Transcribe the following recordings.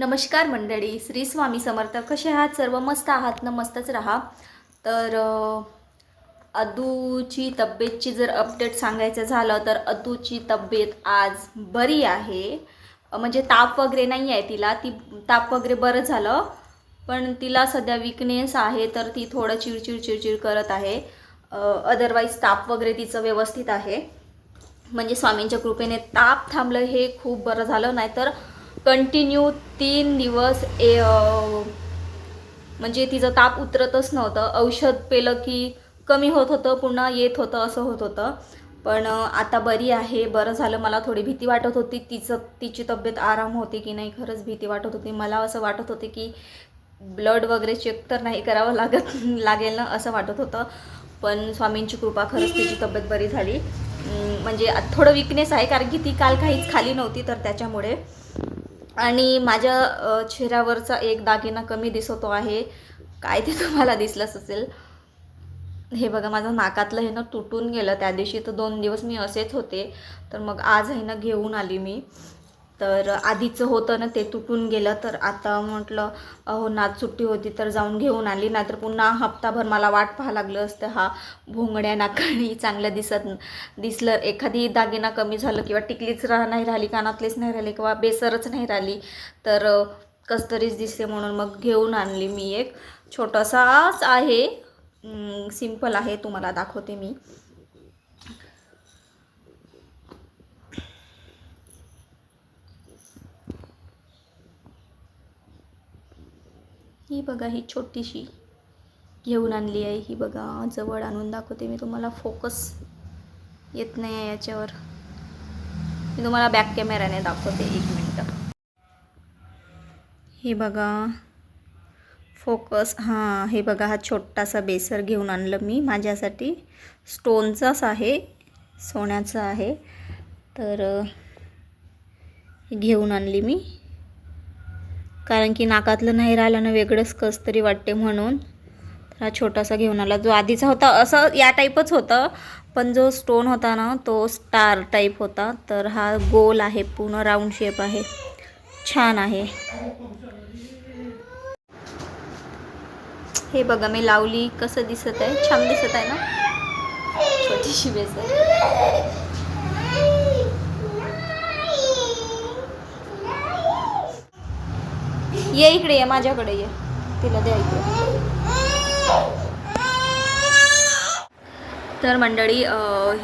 नमस्कार मंडळी श्री स्वामी समर्थ. कसे आहात सर्व? मस्त आहात? ना मस्तच राहा. तर अदूची तब्येतची जर अपडेट सांगायचं झालं तर अदूची तब्येत आज बरी आहे. म्हणजे ताप वगैरे नाही आहे तिला. ती ताप वगैरे बरं झालं पण तिला सध्या विकनेस आहे तर ती थोडं चिडचिड चिडचिड करत आहे. अदरवाईज ताप वगैरे तिचं व्यवस्थित आहे. म्हणजे स्वामींच्या कृपेने ताप थांबलं हे खूप बरं झालं. नाहीतर कंटिन्यू तीन दिवस ए म्हणजे तिचं ताप उतरतच नव्हतं. औषध पेलं की कमी होत होतं पुन्हा येत होतं असं होत होतं. पण आता बरी आहे. बरं झालं मला थोडी भीती वाटत होती. तिचं तिची तब्येत आराम होती की नाही खरंच भीती वाटत होती. मला असं वाटत होते की ब्लड वगैरे चेक तर नाही करावं लागत लागेल ना असं वाटत होतं. पण स्वामींची कृपा खरंच तिची तब्येत बरी झाली. म्हणजे थोडं विकनेस आहे कारण की ती काल काहीच खाली नव्हती तर त्याच्यामुळे आणि माझ्या चेहऱ्यावरचा एक दागिना कमी दिसतो आहे. काय ते तुम्हाला दिसलंच असेल. हे बघा माझं नाकातलं हे ना तुटून गेलं. त्या दिवशी तर दोन दिवस मी असेच होते. तर मग आज आहे ना घेऊन आली मी. तर आधीचं होतं ना ते तुटून गेलं. तर आता म्हटलं अहो नात सुट्टी होती तर जाऊन घेऊन आली. नाहीतर पुन्हा हप्ताभर मला वाट पाहा लागलं असतं. हा भोंगड्या नाकाणी चांगलं दिसत दिसलं. एखादी दागिना कमी झालं किंवा टिकलीच राह नाही राहिली कानातलीच नाही राहिली किंवा बेसरच नाही राहिली तर अ, कसतरीच दिसते म्हणून मग घेऊन आणली मी एक छोटासाच आहे. सिंपल आहे. तुम्हाला दाखवते मी. ही बघा ही छोटीशी घेऊन आणली आहे. ही बघा जवळ आणून दाखवते मी तुम्हाला. फोकस येत नाही आहे याच्यावर. मी तुम्हाला बॅक कॅमेऱ्याने दाखवते एक मिनटं. हे बघा फोकस. हां हे बघा हा छोटासा बेसर घेऊन आणलं मी. माझ्यासाठी स्टोनचाच आहे सोन्याचा आहे. तर घेऊन आणली मी. कारण की नाकातलं नाही राहिलं ना वेगळंच कस तरी वाटते म्हणून. तर हा छोटासा घेऊन आला. जो आधीचा होता असं या टाईपच होतं. पण जो स्टोन होता ना तो स्टार टाईप होता. तर हा गोल आहे पूर्ण राऊंड शेप आहे. छान आहे. हे बघा मी लावली. कसं दिसत आहे? छान दिसत आहे ना? छोटीशी बेस ये इकडे ये माझ्याकडे ये. तिला द्या इकडे. तर मंडळी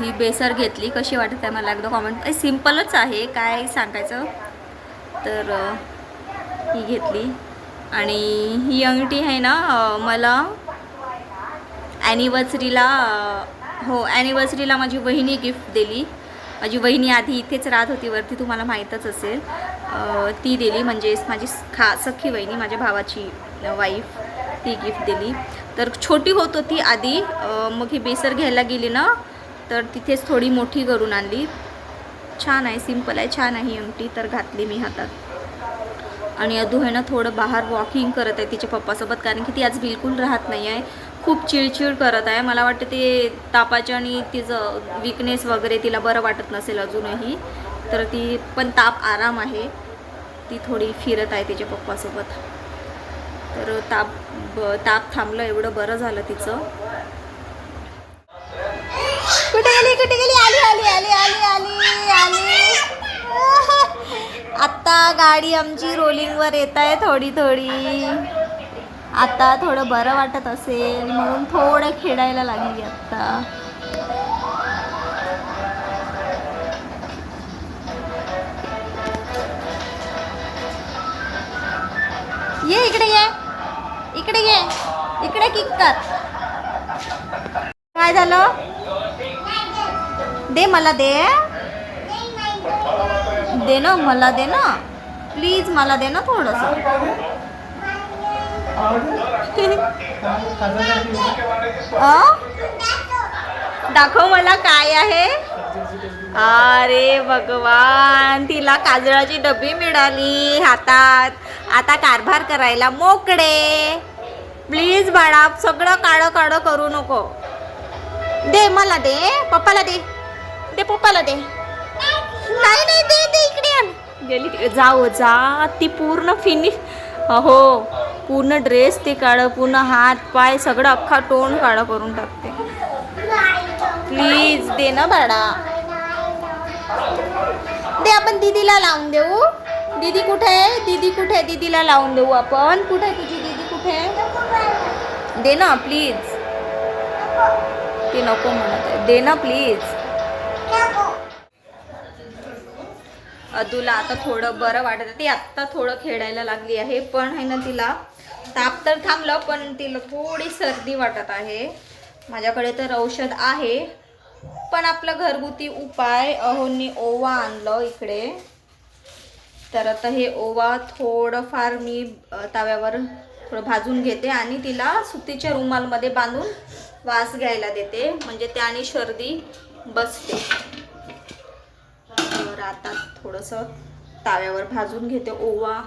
ही बेसर घेतली. कशी वाटत आहे मला एकदा कॉमेंट सिम्पलच आहे. काय सांगायचं? तर ही घेतली. आणि ही अंगठी आहे ना मला ॲनिव्हर्सरीला हो ॲनिव्हर्सरीला माझी बहिणी गिफ्ट दिली. माझी वहिनी आधी इथेच राहत होती वरती तुम्हाला माहीतच असेल. ती दिली म्हणजेच माझी खा सख्खी वहिनी माझ्या भावाची वाईफ ती गिफ्ट दिली. तर छोटी होत होती आधी मग ही बेसर घ्यायला गेली ना तर तिथेच थोडी मोठी करून आणली. छान आहे सिंपल आहे छान आहे ही अंगठी तर घातली मी हातात. आणि अधू आहे ना थोडं बाहेर वॉकिंग करत आहे तिच्या पप्पासोबत कारण की ती आज बिलकुल राहत नाही आहे खूप चिडचिड करत आहे. मला वाटतं ते तापाच्या आणि तिचं विकनेस वगैरे तिला बरं वाटत नसेल अजूनही. तर ती पण ताप आराम आहे. ती थोडी फिरत आहे तिच्या पप्पासोबत. तर ताप ब ताप थांबलं एवढं बरं झालं तिचं. कुठे गेली कुठे गेली? आली आली आली आली आली आली. आत्ता गाडी आमची रोलिंगवर येत आहे थोडी थोडी. आता थोडं बरं वाटत असेल म्हणून थोडं खेळायला लागली आत्ता ये इकडे ये. इकडे ये. इकडे किक कर. काय झालं? दे मला दे. दे ना मला दे ना. प्लीज मला दे ना थोडंसं. दाखव मला काय आहे. अरे भगवान तिला काजळाची डबी मिळाली हातात. आता कारभार करायला मोकळे. प्लीज बाळा सगळं काळं काळं करू नको. दे मला दे. पप्पाला दे. दे पप्पाला दे. नाही नाही दे दे इकडे गेली जाओ जा. ती पूर्ण फिनिश हो. पूर्ण ड्रेस ते काढ पूर्ण हात पाय सगळं अख्खा तोंड काढा करून टाकते. प्लीज दे ना बाळा. दे आपण दीदीला लावून देऊ. दीदी कुठे आहे? दीदी कुठे? आहे दीदीला लावून देऊ आपण. कुठे आहे तुझी दीदी? कुठे आहे? दे ना प्लीज ते नको म्हणत आहे. दे ना प्लीज अदूला आता थोडं बरं वाटत ती आत्ता थोडं खेळायला लागली आहे पण आहे ना तिला ताप तर थांबलं पण तिला थोडी सर्दी वाटत आहे. माझ्याकडे तर औषध आहे पण आपलं घरगुती उपाय अहोनी ओवा आणलं इकडे. तर आता हे ओवा थोडंफार मी तव्यावर थोडं भाजून घेते आणि तिला सुतीच्या रुमालमध्ये बांधून वास घ्यायला देते. म्हणजे त्याने सर्दी बसते. तर आता थोडंसं ताव्यावर भाजून घेते. ओवा